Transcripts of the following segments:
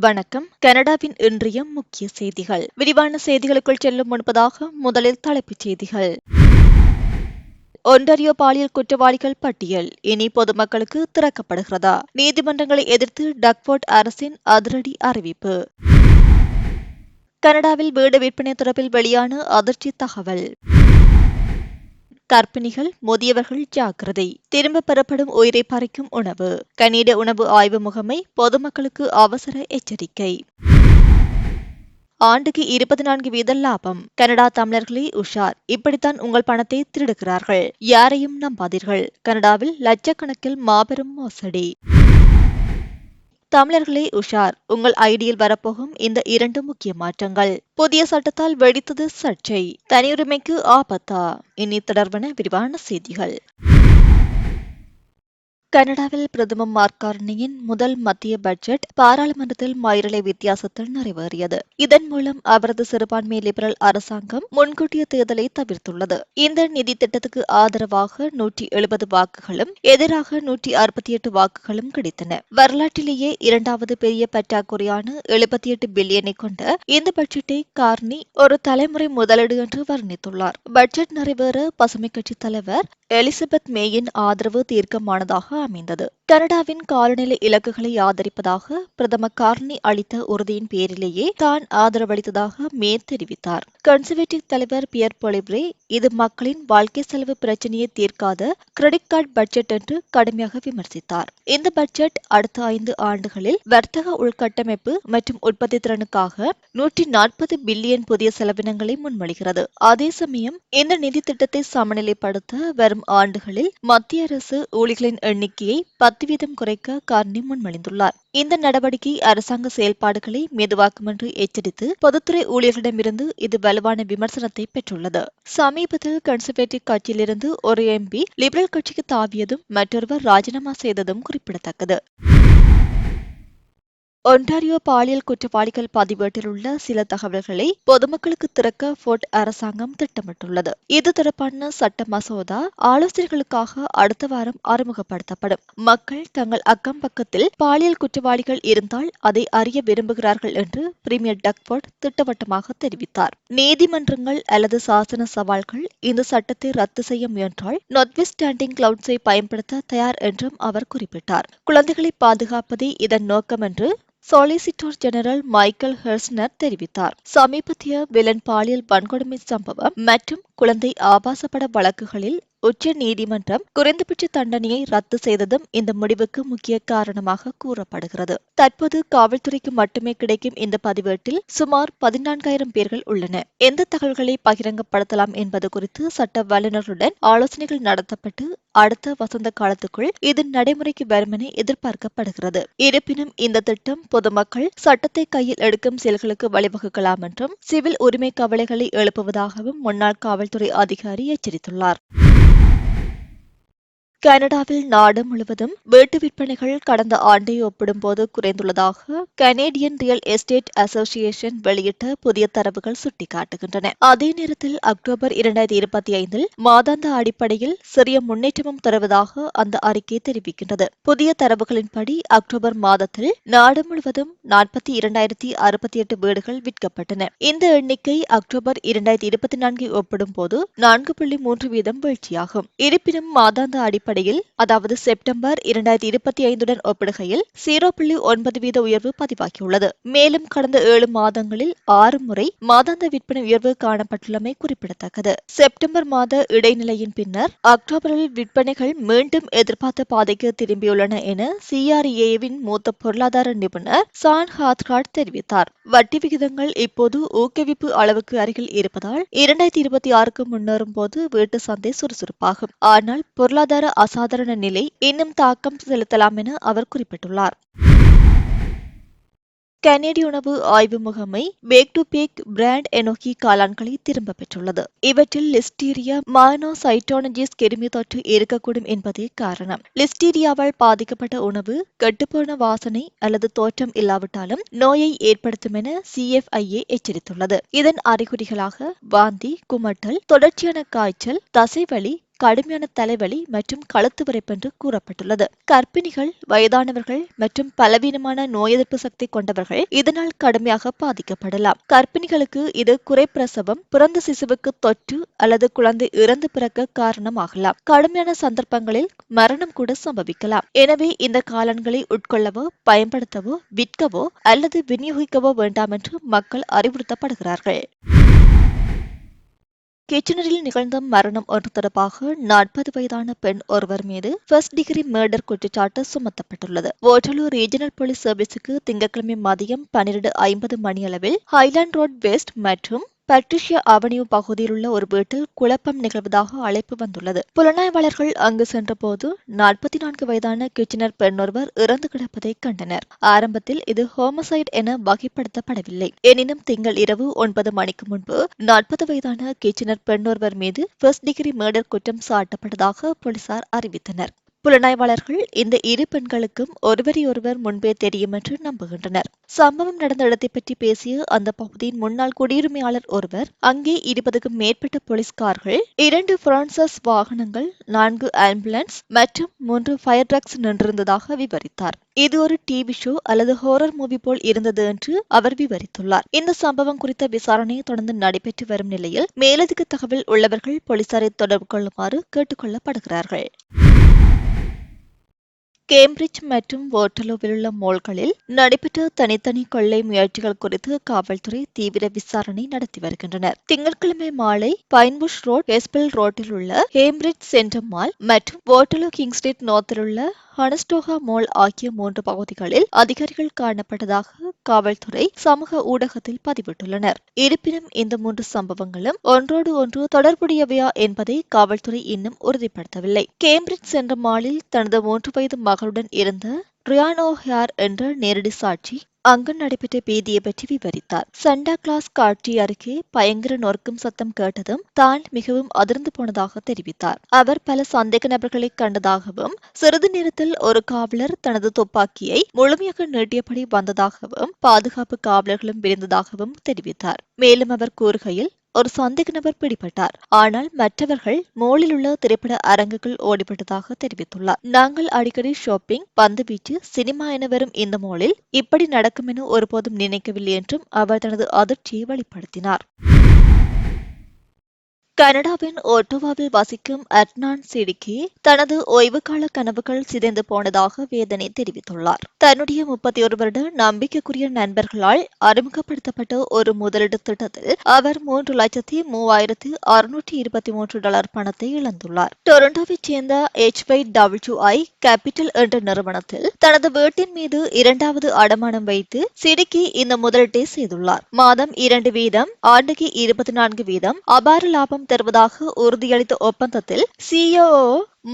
வணக்கம். கனடாவின் இன்றைய முக்கிய செய்திகள். விரிவான செய்திகளுக்குள் செல்லும் முன்பதாக முதலில் தலைப்புச் செய்திகள். ஒன்டாரியோ பாலியல் குற்றவாளிகள் பட்டியல். இனி பொதுமக்களுக்கு திறக்கப்படுகிறதா? நீதிமன்றங்களை எதிர்த்து டக்போர்ட் அரசின் அதிரடி அறிவிப்பு. கனடாவில் வீடு விற்பனை தொடர்பில் வெளியான அதிர்ச்சி தகவல். கர்ப்பிணிகள் முதியவர்கள் ஜாக்கிரதை. திரும்ப பெறப்படும் உயிரை பறிக்கும் உணவு. கனீட உணவு ஆய்வு முகமை பொதுமக்களுக்கு அவசர எச்சரிக்கை. ஆண்டுக்கு இருபத்தி நான்கு வீத லாபம். கனடா தமிழர்களே உஷார். இப்படித்தான் உங்கள் பணத்தை திருடுகிறார்கள். யாரையும் நம்பாதீர்கள். கனடாவில் லட்சக்கணக்கில் மாபெரும் மோசடி. தமிழர்களே உஷார். உங்கள் ஐடியில் வரப்போகும் இந்த இரண்டு முக்கிய மாற்றங்கள். புதிய சட்டத்தால் வெடித்தது சர்ச்சை. தனியுரிமைக்கு ஆபத்தா? இனி தொடர்பான விரிவான செய்திகள். கனடாவில் பிரதமர் மார்கார்னியின் முதல் மத்திய பட்ஜெட் பாராளுமன்றத்தில் மயிரலை வித்தியாசத்தில் நிறைவேறியது. இதன் மூலம் அவரது சிறுபான்மை லிபரல் அரசாங்கம் முன்கூட்டிய தேர்தலை தவிர்த்துள்ளது. இந்த நிதி திட்டத்துக்கு ஆதரவாக நூற்றி எழுபது வாக்குகளும் எதிராக நூற்றி அறுபத்தி எட்டு வாக்குகளும் கிடைத்தன. வரலாற்றிலேயே இரண்டாவது பெரிய பற்றாக்குறையான எழுபத்தி எட்டு பில்லியனை கொண்ட இந்த பட்ஜெட்டை கார்னி ஒரு தலைமுறை முதலீடு என்று வர்ணித்துள்ளார். பட்ஜெட் நிறைவேற பசுமை கட்சி தலைவர் எலிசபெத் மேயின் ஆதரவு தீர்க்கமானதாக அமைந்தது. கனடாவின் காலநிலை இலக்குகளை ஆதரிப்பதாக பிரதமர் கார்னி அளித்த உறுதியின் பேரிலேயே தான் ஆதரவளித்ததாக மே தெரிவித்தார். கன்சர்வேட்டிவ் தலைவர் பியர் பொலிப்ரே இது மக்களின் வாழ்க்கை செலவு பிரச்சனையை தீர்க்காத கிரெடிட் கார்டு பட்ஜெட் என்று கடுமையாக விமர்சித்தார். இந்த பட்ஜெட் அடுத்த ஐந்து ஆண்டுகளில் வர்த்தக உள்கட்டமைப்பு மற்றும் உற்பத்தி திறனுக்காக நூற்றி நாற்பது பில்லியன் புதிய செலவினங்களை முன்மொழிகிறது. அதே சமயம் இந்த நிதி திட்டத்தை சமநிலைப்படுத்த வரும் ஆண்டுகளில் மத்திய அரசு ஊழிகளின் எண்ணிக்கை எண்ணிக்கையை பத்து வீதம் குறைக்க கார்னி முன்மொழிந்துள்ளார் இந்த நடவடிக்கை அரசாங்க செயல்பாடுகளை மெதுவாக்கும் என்று எச்சரித்து பொதுத்துறை ஊழியர்களிடமிருந்து இது வலுவான விமர்சனத்தை பெற்றுள்ளது. சமீபத்தில் கன்சர்வேட்டிவ் கட்சியிலிருந்து ஒரு எம்பி லிபரல் கட்சிக்கு தாவியதும் மற்றொருவர் ராஜினாமா செய்ததும் குறிப்பிடத்தக்கது. ஒன்டாரியோ பாலியல் குற்றவாளிகள் பதிவேட்டில் உள்ள சில தகவல்களை பொதுமக்களுக்கு திறக்க போர்ட் அரசாங்கம் திட்டமிட்டுள்ளது. இது தொடர்பான சட்ட மசோதா ஆலோசனைகளுக்காக அடுத்த வாரம் அறிமுகப்படுத்தப்படும். மக்கள் தங்கள் அக்கம் பக்கத்தில் பாலியல் குற்றவாளிகள் இருந்தால் அதை அறிய விரும்புகிறார்கள் என்று பிரீமியர் டக்போர்ட் திட்டவட்டமாக தெரிவித்தார். நீதிமன்றங்கள் அல்லது சாசன சவால்கள் இந்த சட்டத்தை ரத்து செய்ய முயன்றால் நொத்விஸ்டாண்டிங் ஸ்டாண்டிங் கிளவுட்ஸை பயன்படுத்த தயார் என்றும் அவர் குறிப்பிட்டார். குழந்தைகளை பாதுகாப்பதே இதன் நோக்கம் என்று சொலிசிட்டர் ஜெனரல் மைக்கேல் ஹெர்ஸ்னர் தெரிவித்தார். சமீபத்திய விலன் பாலியல் வன்கொடுமை சம்பவம் மற்றும் குழந்தை ஆபாசப்பட வழக்குகளில் உச்ச நீதிமன்றம் குறைந்தபட்ச தண்டனையை ரத்து செய்ததும் இந்த முடிவுக்கு முக்கிய காரணமாக கூறப்படுகிறது. தற்போது காவல்துறைக்கு மட்டுமே கிடைக்கும் இந்த பதிவேட்டில் சுமார் பதினான்காயிரம் பேர்கள் உள்ளன. எந்த தகவல்களை பகிரங்கப்படுத்தலாம் என்பது குறித்து சட்ட வல்லுநர்களுடன் ஆலோசனைகள் நடத்தப்பட்டு அடுத்த வசந்த காலத்துக்குள் இது நடைமுறைக்கு வரும் என எதிர்பார்க்கப்படுகிறது. இருப்பினும் இந்த திட்டம் பொதுமக்கள் சட்டத்தை கையில் எடுக்கும் செயல்களுக்கு வழிவகுக்கலாம் என்றும் சிவில் உரிமை கவலைகளை எழுப்புவதாகவும் முன்னாள் காவல்துறை அதிகாரி எச்சரித்துள்ளார். கனடாவில் நாடு முழுவதும் வீட்டு விற்பனைகள் கடந்த ஆண்டை ஒப்பிடும்போது குறைந்துள்ளதாக கனேடியன் ரியல் எஸ்டேட் அசோசியேஷன் வெளியிட்ட புதிய தரவுகள் சுட்டிக்காட்டுகின்றன. அதே நேரத்தில் அக்டோபர் இரண்டாயிரத்தி இருபத்தி ஐந்தில் மாதாந்த அடிப்படையில் சிறிய முன்னேற்றமும் தருவதாக அந்த அறிக்கை தெரிவிக்கின்றது. புதிய தரவுகளின்படி அக்டோபர் மாதத்தில் நாடு முழுவதும் நாற்பத்தி இரண்டாயிரத்தி அறுபத்தி எட்டு வீடுகள் விற்கப்பட்டன. இந்த எண்ணிக்கை அக்டோபர் இரண்டாயிரத்தி இருபத்தி நான்கை ஒப்பிடும்போது நான்கு புள்ளி மூன்று வீதம் வீழ்ச்சியாகும். இருப்பினும் மாதாந்த அடிப்படை அடிப்படையில் அதாவது செப்டம்பர் இரண்டாயிரத்தி இருபத்தி ஐந்துடன் ஒப்பிடுகையில் ஜீரோ புள்ளி ஒன்பது வீத உயர்வு பதிவாகியுள்ளது. மேலும் கடந்த ஏழு மாதங்களில் ஆறு முறை மாதாந்த விற்பனை உயர்வு காணப்பட்டுள்ளமை குறிப்பிடத்தக்கது. செப்டம்பர் மாத இடைநிலையின் பின்னர் அக்டோபரில் விற்பனைகள் மீண்டும் எதிர்பார்த்த பாதைக்கு திரும்பியுள்ளன என சிஆர்ஏவின் மூத்த பொருளாதார நிபுணர் சான் ஹாத்காட் தெரிவித்தார். வட்டி விகிதங்கள் இப்போது ஊக்குவிப்பு அளவுக்கு அருகில் இருப்பதால் இரண்டாயிரத்தி இருபத்தி ஆறுக்கு முன்னேறும் போது வீட்டு சந்தை சுறுசுறுப்பாகும். ஆனால் பொருளாதார அசாதாரண நிலை இன்னும் தாக்கம் செலுத்தலாம் என அவர் குறிப்பிட்டுள்ளார். கனேடிய உணவு ஆய்வு முகமை back to back brand enoki காளான்களை திரும்ப பெற்றுள்ளது. இவற்றில் லிஸ்டீரியா மானோசைட்டோனஜிஸ் கிருமி தொற்று இருக்கக்கூடும் என்பதே காரணம். லிஸ்டீரியாவால் பாதிக்கப்பட்ட உணவு கெட்டுப்போன வாசனை அல்லது தோற்றம் இல்லாவிட்டாலும் நோயை ஏற்படுத்தும் என சிஎஃப்ஐஏ எச்சரித்துள்ளது. இதன் அறிகுறிகளாக வாந்தி குமட்டல் தொடர்ச்சியான காய்ச்சல் தசைவலி கடுமையான தலைவலி மற்றும் கழுத்து விரைப்பென்று கூறப்பட்டுள்ளது. கர்ப்பிணிகள் வயதானவர்கள் மற்றும் பலவீனமான நோய் எதிர்ப்பு சக்தி கொண்டவர்கள் இதனால் கடுமையாக பாதிக்கப்படலாம். கர்ப்பிணிகளுக்கு இது குறைப்பிரசவம் பிறந்த சிசுவுக்கு தொற்று அல்லது குழந்தை இறந்து பிறக்க காரணமாகலாம். கடுமையான சந்தர்ப்பங்களில் மரணம் கூட சம்பவிக்கலாம். எனவே இந்த காலன்களை உட்கொள்ளவோ பயன்படுத்தவோ விற்கவோ அல்லது விநியோகிக்கவோ வேண்டாம் என்று மக்கள் அறிவுறுத்தப்படுகிறார்கள். கிச்சனரில் நிகழ்ந்த மரணம் ஒன்று தொடர்பாக நாற்பது வயதான பெண் ஒருவர் மீது ஃபர்ஸ்ட் டிகிரி மர்டர் குற்றச்சாட்டு சுமத்தப்பட்டுள்ளது. ஓட்டலூர் ரீஜனல் போலீஸ் சர்வீஸுக்கு திங்கட்கிழமை மதியம் பன்னிரண்டு ஐம்பது மணியளவில் ஹைலாண்ட் ரோட் வெஸ்ட் மற்றும் பட்ரிஷியா அவென்யூ பகுதியில் உள்ள ஒரு வீட்டில் குழப்பம் நிகழ்வதாக அழைப்பு வந்துள்ளது. புலனாய்வாளர்கள் அங்கு சென்றபோது நாற்பத்தி நான்கு வயதான கிச்சனர் பெண்ணொருவர் இறந்து கிடப்பதை கண்டனர். ஆரம்பத்தில் இது ஹோமசைட் என வகைப்படுத்தப்படவில்லை. எனினும் திங்கள் இரவு ஒன்பது மணிக்கு முன்பு நாற்பது வயதான கிச்சனர் பெண்ணொருவர் மீது ஃபர்ஸ்ட் டிகிரி மர்டர் குற்றம் சாட்டப்பட்டதாக போலீசார் அறிவித்தனர். புலனாய்வாளர்கள் இந்த இரு பெண்களுக்கும் ஒருவரையொருவர் முன்பே தெரியும் என்று நம்புகின்றனர். சம்பவம் நடந்த இடத்தை பற்றி பேசிய அந்த பகுதியின் முன்னாள் குடியுரிமையாளர் ஒருவர் அங்கே இருபதுக்கும் மேற்பட்ட போலீஸ்கார்கள் இரண்டு பிரான்சஸ் வாகனங்கள் நான்கு ஆம்புலன்ஸ் மற்றும் மூன்று ஃபயர் ட்ரக்ஸ் நின்றிருந்ததாக விவரித்தார். இது ஒரு டிவி ஷோ அல்லது ஹோரர் மூவி போல் இருந்தது என்று அவர் விவரித்துள்ளார். இந்த சம்பவம் குறித்த விசாரணை தொடர்ந்து நடைபெற்று வரும் நிலையில் மேலதிக தகவல் உள்ளவர்கள் போலீசாரை தொடர்பு கொள்ளுமாறு கேட்டுக் கொள்ளப்படுகிறார்கள் கேம்பிரிட்ஜ் மற்றும் ஓட்டலோவில் உள்ள மோல்களில் நடைபெற்ற தனித்தனி கொள்ளை முயற்சிகள் குறித்து காவல்துறை தீவிர விசாரணை நடத்தி வருகின்றனர் திங்கட்கிழமை மாலை பைன்புஷ் ரோட் எஸ்பெல் ரோட்டில் உள்ள கேம்பிரிட்ஜ் சென்டர் மால் மற்றும் ஓட்டலோ கிங் ஸ்ட்ரீட் நோத்தில் உள்ள ஹனஸ்டோகா மால் ஆகிய மூன்று பகுதிகளில் அதிகாரிகள் காணப்பட்டதாக காவல்துறை சமூக ஊடகத்தில் பதிவிட்டுள்ளனர். இருப்பினும் இந்த மூன்று சம்பவங்களும் ஒன்றோடு ஒன்று தொடர்புடையவையா என்பதை காவல்துறை இன்னும் உறுதிப்படுத்தவில்லை. கேம்பிரிட்ஜ் சென்ற மாலில் தனது மூன்று வயது மகளுடன் இருந்த ரியானோ ஹியார் என்ற நேரடி சாட்சி அங்கு நடைபெற்ற பீதியை பற்றி விவரித்தார். சண்டா கிளாஸ் காட்சி அருகே பயங்கர நொறுக்கும் சத்தம் கேட்டதும் தான் மிகவும் அதிர்ந்து போனதாக தெரிவித்தார். அவர் பல சந்தேக நபர்களை கண்டதாகவும் சிறிது நேரத்தில் ஒரு காவலர் தனது துப்பாக்கியை முழுமையாக நீட்டியபடி வந்ததாகவும் பாதுகாப்பு காவலர்களும் விரிந்ததாகவும் தெரிவித்தார். மேலும் அவர் கூறுகையில் ஒரு சந்தேக நபர் பிடிபட்டார். ஆனால் மற்றவர்கள் மோலில் உள்ள திரைப்பட அரங்குகள் ஓடிவிட்டதாக தெரிவித்துள்ளார். நாங்கள் அடிக்கடி ஷாப்பிங் பந்து வீச்சு சினிமா என வரும் இந்த மோலில் இப்படி நடக்கும் என ஒருபோதும் நினைக்கவில்லை என்றும் அவர் தனது அதிர்ச்சியை வெளிப்படுத்தினார். கனடாவின் ஒட்டோவாவில் வசிக்கும் அட்னான் சிடிக்கி தனது ஓய்வுகால கனவுகள் சிதைந்து போனதாக வேதனை தெரிவித்துள்ளார். தன்னுடைய முப்பத்தி ஒரு வருட நம்பிக்கைக்குரிய நண்பர்களால் அறிமுகப்படுத்தப்பட்ட ஒரு முதலீடு திட்டத்தில் அவர் மூன்று லட்சத்தி மூவாயிரத்தி அறுநூற்றி இருபத்தி மூன்று டாலர் பணத்தை இழந்துள்ளார். டொரண்டோவைச் சேர்ந்த H Y W I capital என்ற நிறுவனத்தில் தனது வீட்டின் மீது இரண்டாவது அடமானம் வைத்து சிடிக்கி இந்த முதலீட்டை செய்துள்ளார். மாதம் இரண்டு வீதம் ஆண்டுக்கு இருபத்தி நான்கு வீதம் அபார லாபம் தருவதாக உறுதியளித்த ஒப்பந்தத்தில் சிஓஓ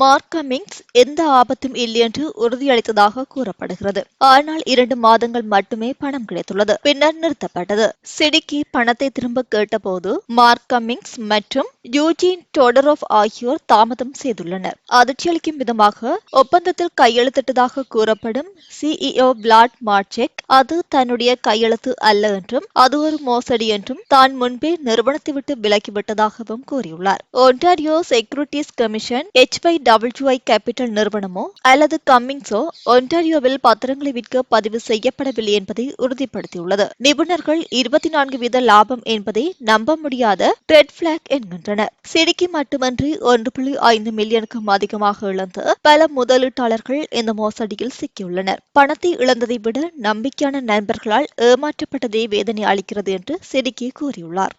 மார்க்கமிங்ஸ் எந்த ஆபத்தும் இல்லை என்று உறுதியளித்ததாக கூறப்படுகிறது. ஆனால் இரண்டு மாதங்கள் மட்டுமே பணம் கிடைத்துள்ளது. பின்னர் நிறுத்தப்பட்டது. சிடிக்கி பணத்தை திரும்ப கேட்டபோது மார்க்கமிங்ஸ் மற்றும் யூஜின் டோடரோவ் ஆகியோர் தாமதம் செய்துள்ளனர். அதிர்ச்சியளிக்கும் விதமாக ஒப்பந்தத்தில் கையெழுத்திட்டதாக கூறப்படும் சிஇஓ பிளாட் மார்ச்செக் அது தன்னுடைய கையெழுத்து அல்ல என்றும் அது ஒரு மோசடி என்றும் தான் முன்பே நிறுவனத்தை விட்டு விலக்கிவிட்டதாகவும் கூறியுள்ளார். Ontario securities commission HY WI capital நிறுவனமோ அல்லது கம்மிங்ஸோ ஒன்டாரியோவில் பத்திரங்களை விற்க பதிவு செய்யப்படவில்லை என்பதை உறுதிப்படுத்தியுள்ளது. நிபுணர்கள் இருபத்தி நான்கு வீத லாபம் என்பதை நம்ப முடியாத ரெட் பிளாக் என்கின்றனர். சிடிக்கு மட்டுமன்றி ஒன்று புள்ளி ஐந்து மில்லியனுக்கும் அதிகமாக இழந்து பல முதலீட்டாளர்கள் இந்த மோசடியில் சிக்கியுள்ளனர். பணத்தை இழந்ததை விட நம்பிக்கையான நண்பர்களால் ஏமாற்றப்பட்டதே வேதனை அளிக்கிறது என்று சிடிக்கி கூறியுள்ளார்.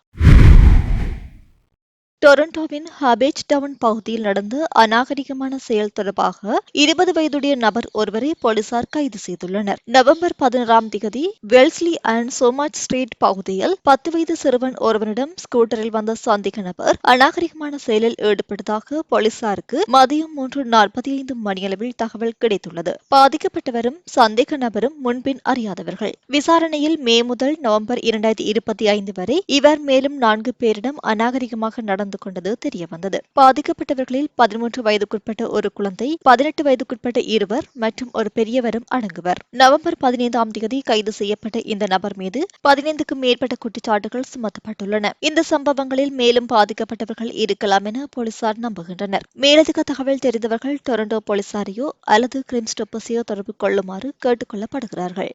டொரண்டோவின் ஹபேஜ் டவுன் பகுதியில் நடந்த அநாகரிகமான செயல் தொடர்பாக இருபது வயதுடைய நபர் ஒருவரை போலீசார் கைது செய்துள்ளனர். நவம்பர் பதினாறாம் தேதி வெல்ஸ்லி அண்ட் சோமாச் ஸ்ட்ரீட் பகுதியில் பத்து வயது சிறுவன் ஒருவனிடம் ஸ்கூட்டரில் வந்த சந்தேக நபர் அநாகரிகமான செயலில் ஈடுபட்டதாக போலீசாருக்கு மதியம் மூன்று நாற்பத்தி ஐந்து மணியளவில் தகவல் கிடைத்துள்ளது. பாதிக்கப்பட்டவரும் சந்தேக நபரும் முன்பின் அறியாதவர்கள். விசாரணையில் மே முதல் நவம்பர் இரண்டாயிரத்தி இருபத்தி ஐந்து வரை இவர் மேலும் நான்கு பேரிடம் அநாகரிகமாக நடந்த நடந்து கொண்டது தெரிய வந்தது பாதிக்கப்பட்டவர்களில் பதிமூன்று வயதுக்குட்பட்ட ஒரு குழந்தை பதினெட்டு வயதுக்குட்பட்ட இருவர் மற்றும் ஒரு பெரியவரும் அடங்குவர். நவம்பர் பதினைந்தாம் தேதி கைது செய்யப்பட்ட இந்த நபர் மீது பதினைந்துக்கும் மேற்பட்ட குற்றச்சாட்டுகள் சுமத்தப்பட்டுள்ளன. இந்த சம்பவங்களில் மேலும் பாதிக்கப்பட்டவர்கள் இருக்கலாம் என போலீசார் நம்புகின்றனர். மேலதிக தகவல் தெரிந்தவர்கள் டொரண்டோ போலீசாரையோ அல்லது கிரிம்ஸ்டோப்பஸையோ தொடர்பு கொள்ளுமாறு கேட்டுக் கொள்ளப்படுகிறார்கள்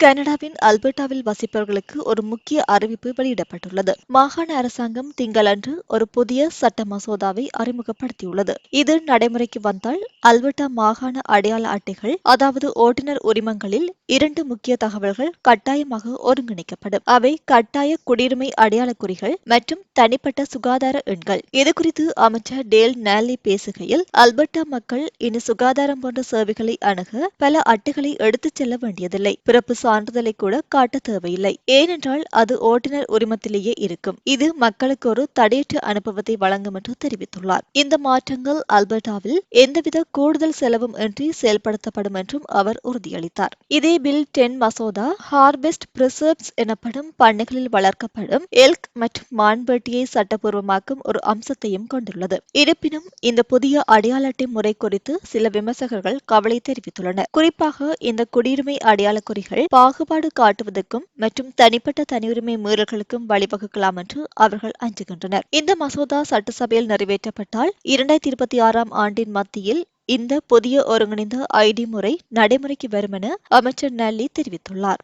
கனடாவின் அல்பர்டாவில் வசிப்பவர்களுக்கு ஒரு முக்கிய அறிவிப்பு வெளியிடப்பட்டுள்ளது. மாகாண அரசாங்கம் திங்களன்று ஒரு புதிய சட்ட மசோதாவை அறிமுகப்படுத்தியுள்ளது. இது நடைமுறைக்கு வந்தால் அல்பர்டா மாகாண அடையாள அட்டைகள் அதாவது ஓட்டுநர் உரிமங்களில் இரண்டு முக்கிய தகவல்கள் கட்டாயமாக ஒருங்கிணைக்கப்படும். அவை கட்டாய குடியுரிமை அடையாள குறிகள் மற்றும் தனிப்பட்ட சுகாதார எண்கள். இதுகுறித்து அமைச்சர் டேல் நேலி பேசுகையில் அல்பர்டா மக்கள் இனி சுகாதாரம் போன்ற சேவைகளை அணுக பல அட்டைகளை எடுத்துச் செல்ல வேண்டியதில்லை. பிறப்பு சான்றிதழை கூட காட்ட தேவையில்லை. ஏனென்றால் அது ஓட்டுநர் உரிமத்திலேயே இருக்கும். இது மக்களுக்கு ஒரு தடையற்ற அனுபவத்தை வழங்கும் என்று தெரிவித்துள்ளார். இந்த மாற்றங்கள் அல்பர்டாவில் எந்தவித கூடுதல் செலவும் இன்றி செயல்படுத்தப்படும் என்றும் அவர் உறுதியளித்தார். இதே பில் டென் மசோதா ஹார்வெஸ்ட் பிரிசர்வ்ஸ் எனப்படும் பண்ணைகளில் வளர்க்கப்படும் எல்க் மற்றும் மான்பேட்டியை சட்டப்பூர்வமாக்கும் ஒரு அம்சத்தையும் கொண்டுள்ளது. இருப்பினும் இந்த புதிய அடையாள அட்டை முறை குறித்து சில விமர்சகர்கள் கவலை தெரிவித்துள்ளனர். குறிப்பாக இந்த குடியுரிமை அடையாள குறிகள் பாகுபாடு காட்டுவதற்கும் மற்றும் தனிப்பட்ட தனியுரிமை மீறல்களுக்கும் வழிவகுக்கலாம் என்று அவர்கள் அஞ்சுகின்றனர். இந்த மசோதா சட்டசபையில் நிறைவேற்றப்பட்டால் இரண்டாயிரத்தி இருபத்தி ஆறாம் ஆண்டின் மத்தியில் இந்த புதிய ஒருங்கிணைந்த ஐடி முறை நடைமுறைக்கு வரும் என அமைச்சர் நல்லி தெரிவித்துள்ளார்.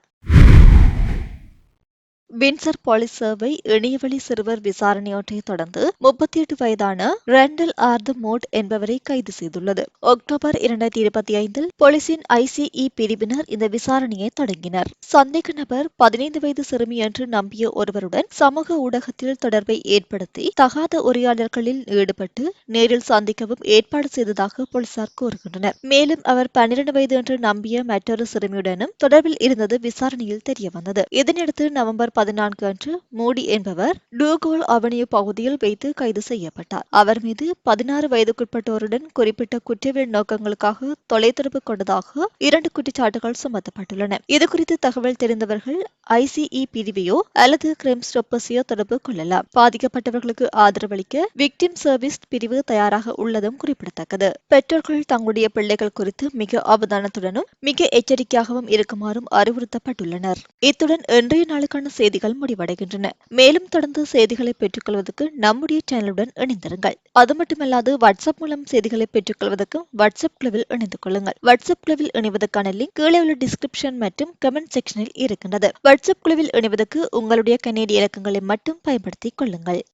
வின்சர் போலீஸ் சேவை இணையவழி சிறுவர் விசாரணையொன்றை தொடர்ந்து முப்பத்தி எட்டு வயதான ரேண்டல் ஆர்த மோட் என்பவரை கைது செய்துள்ளது. அக்டோபர் இரண்டாயிரத்தி இருபத்தி ஐந்தில் போலீசின் ஐசிஇ பிரிவினர் இந்த விசாரணையை தொடங்கினர். சந்தேக நபர் பதினைந்து வயது சிறுமி என்று நம்பிய ஒருவருடன் சமூக ஊடகத்தில் தொடர்பை ஏற்படுத்தி தகாத உரையாடல்களில் ஈடுபட்டு நேரில் சந்திக்கவும் ஏற்பாடு செய்ததாக போலீசார் கூறுகின்றனர். மேலும் அவர் பன்னிரண்டு வயது என்று நம்பிய மற்றொரு சிறுமியுடனும் தொடர்பில் இருந்தது விசாரணையில் தெரியவந்தது. இதனையடுத்து நவம்பர் பதினான்கு அன்று மோடி என்பவர் டூகோல் அவனியூ பகுதியில் வைத்து கைது செய்யப்பட்டார். அவர் மீது பதினாறு வயதுக்குட்பட்டோருடன் குறிப்பிட்ட குற்றவியல் நோக்கங்களுக்காக தொலைத்தொடர்பு கொண்டதாக இரண்டு குற்றச்சாட்டுகள் சுமத்தப்பட்டுள்ளன. இதுகுறித்து தகவல் தெரிந்தவர்கள் ஐசிஇ பிரிவையோ அல்லது கிரைம் ஸ்டோப்பஸையோ தொடர்பு கொள்ளலாம். பாதிக்கப்பட்டவர்களுக்கு ஆதரவளிக்க விக்டிம் சர்வீஸ் பிரிவு தயாராக உள்ளதும் குறிப்பிடத்தக்கது. பெற்றோர்கள் தங்களுடைய பிள்ளைகள் குறித்து மிக அவதானத்துடனும் மிக எச்சரிக்கையாகவும் இருக்குமாறும் அறிவுறுத்தப்பட்டுள்ளனர். இத்துடன் இன்றைய நாளுக்கான செய்திகள் முடிவடைகின்றன. மேலும் தொடர்ந்து செய்திகளை பெற்றுக்கொள்வதற்கு நம்முடைய சேனலுடன் இணைந்திருங்கள். அது மட்டுமல்லாது வாட்ஸ்அப் மூலம் செய்திகளை பெற்றுக்கொள்வதற்கும் வாட்ஸ்அப் குழுவில் இணைந்து கொள்ளுங்கள். வாட்ஸ்அப் குழுவில் இணைவதற்கான லிங்க் கீழே உள்ள டிஸ்கிரிப்ஷன் மற்றும் கமெண்ட் செக்ஷனில் இருக்கின்றது. வாட்ஸ்அப் குழுவில் இணைவதற்கு உங்களுடைய கனேடிய இலக்கங்களை மட்டும் பயன்படுத்திக் கொள்ளுங்கள்.